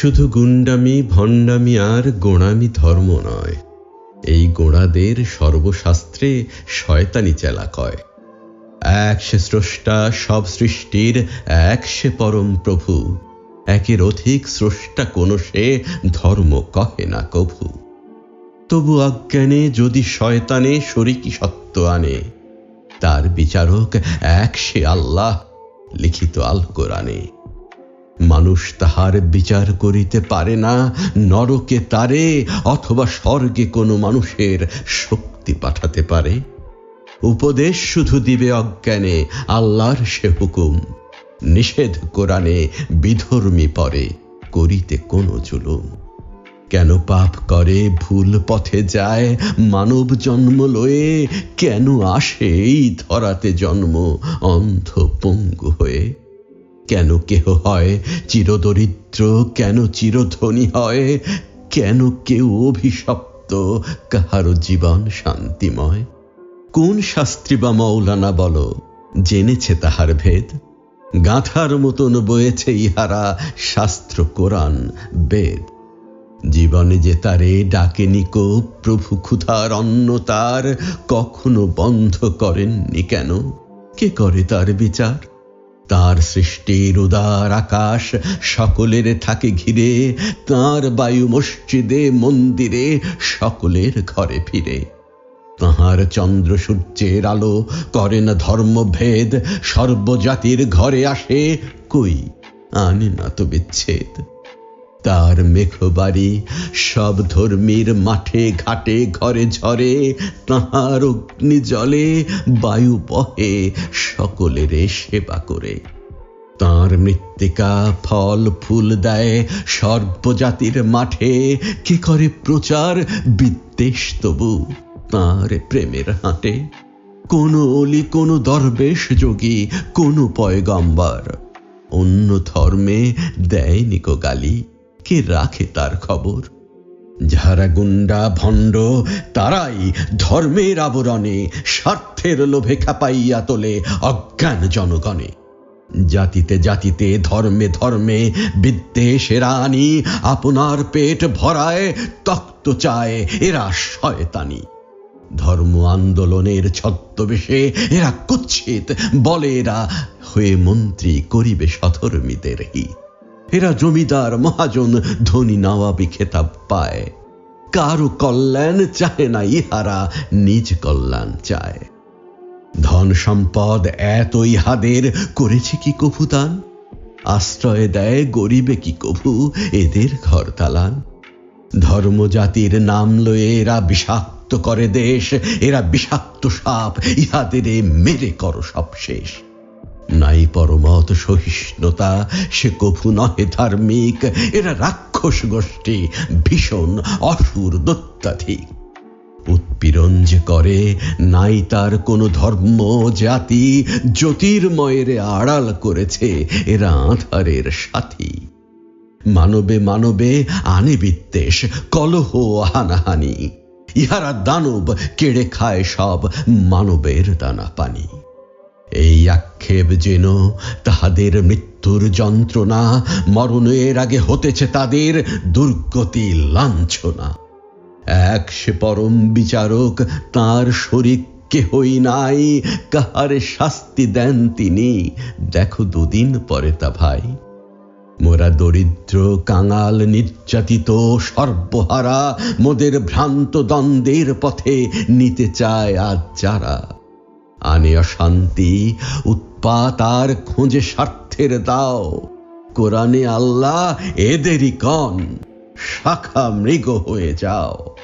শুধু গুন্ডামি ভণ্ডামি আর গোড়ামি ধর্ম নয়। এই গোড়াদের সর্বশাস্ত্রে শয়তানি চেলা কয়। এক সে স্রষ্টা সব সৃষ্টির, এক সে পরম প্রভু। একের অধিক স্রষ্টা কোন সে, ধর্ম কহে না কভু। তবু অজ্ঞানে যদি শয়তানে শরিকি সত্য আনে, তার বিচারক এক সে আল্লাহ, লিখিত আল কোরআনে। মানুষ তাহার বিচার করিতে পারে না, নরকে তারে অথবা স্বর্গে কোনো মানুষের শক্তি পাঠাতে পারে। উপদেশ শুধু দিবে অজ্ঞানে, আল্লাহর সে হুকুম। নিষেধ কোরআনে বিধর্মী পরে করিতে কোনো জুলুম। কেন পাপ করে, ভুল পথে যায়, মানব জন্ম লয়ে কেন আসে এই ধরাতে জন্ম অন্ধ পঙ্গু হয়ে? কেন কেহ হয়? চিরদরিদ্র কেন চিরধনী হয়? কেন কেউ অভিশপ্ত? কাহারও জীবন শান্তিময়? কোন শাস্ত্রী বা মৌলানা বলো? জেনেছে তাহার ভেদ? গাঁথার মতন বয়েছে ইহারা শাস্ত্র কোরআন বেদ। জীবনে যে তারে ডাকে নিকো প্রভু ক্ষুধার অন্ন তার, কখনো বন্ধ করেননি কেন? কে করে তার বিচার? তার সৃষ্টির উদার আকাশ, সকলের থাকে ঘিরে, তার বায়ু মসজিদে, মন্দিরে, সকলের ঘরে ফিরে। তাহার চন্দ্র সূর্যের আলো করে না ধর্মভেদ, সর্বজাতির ঘরে আসে কই? আনে না তো বিচ্ছেদ। তার মেঘবাড়ি সব ধর্মীর মাঠে ঘাটে, ঘরে ঝরে তাহার অগ্নি জলে, বায়ু বহে, সকলের সেবা করে। তার মৃত্তিকা ফল ফুল দেয় সর্বজাতির মাঠে, কে করে প্রচার বিদ্বেষ তবু তার প্রেমের হাটে কোন অলি, কোন দরবেশ যোগী, কোন পয়গম্বর, অন্য ধর্মে দেয়নি কো গালি। কে রাখে তার খবর? যারা গুন্ডা, ভণ্ড, তারাই ধর্মের আবরণে, স্বার্থের লোভে খাপাইয়া তোলে অজ্ঞান জনগণে। জাতিতে জাতিতে, ধর্মে ধর্মে বিদ্বেষের আনি, আপনার পেট ভরায়, তক্ত চায়, এরা শয়তানি। ধর্ম আন্দোলনের ছদ্মবেশে এরা কুচ্ছিত বলে এরা হয়ে মন্ত্রী করিবে সধর্মীদের হিত। এরা জমিদার মহাজন ধনী নবাবি খেতাব পায়। কারও কল্যাণ চায় না, ইহারা নিজ কল্যাণ চায়। ধন সম্পদ এত ইহাদের করেছে কি কভু দান? আশ্রয় দেয় গরিবে কি কভু, এদের ঘর তালান ধর্মজাতির নাম লয়ে এরা বিষাক্ত করে দেশ, এরা বিষাক্ত সাপ, ইহাদের মেরে করো সব শেষ। নাই পরমত সহিষ্ণুতা, সে কভু নহে ধার্মিক, এরা রাক্ষস গোষ্ঠী, ভীষণ অসুর দত্তাধিক। উৎপীড়ন যে করে, নাই তার কোনো ধর্ম জাতি, জ্যোতির্ময়ের আড়াল করেছে, এরা আধারের সাথী। মানবে মানবে আনে বিদ্বেষ, কলহ হানাহানি, ইহারা দানব কেড়ে খায় সব মানবের দানা পানি। এই আক্ষেপ যেন তাহাদের মৃত্যুর যন্ত্রণা, মরণের আগে হতেছে তাদের দুর্গতি লাঞ্ছনা। এক সে পরম বিচারক, তার শরিক কেহই নাই, কাহারে শাস্তি দেন তিনি। দেখো দুদিন পরে তা ভাই। মোরা দরিদ্র, কাঙাল, নির্যাতিত, সর্বহারা, মোদের ভ্রান্ত দ্বন্দ্বের পথে নিতে চায় আজ যারা। আনে অশান্তি, উৎপাত আর খোঁজে স্বার্থের দাও। কোরআনে আল্লাহ, এদেরই কন, শাখা মৃগ হয়ে যাও।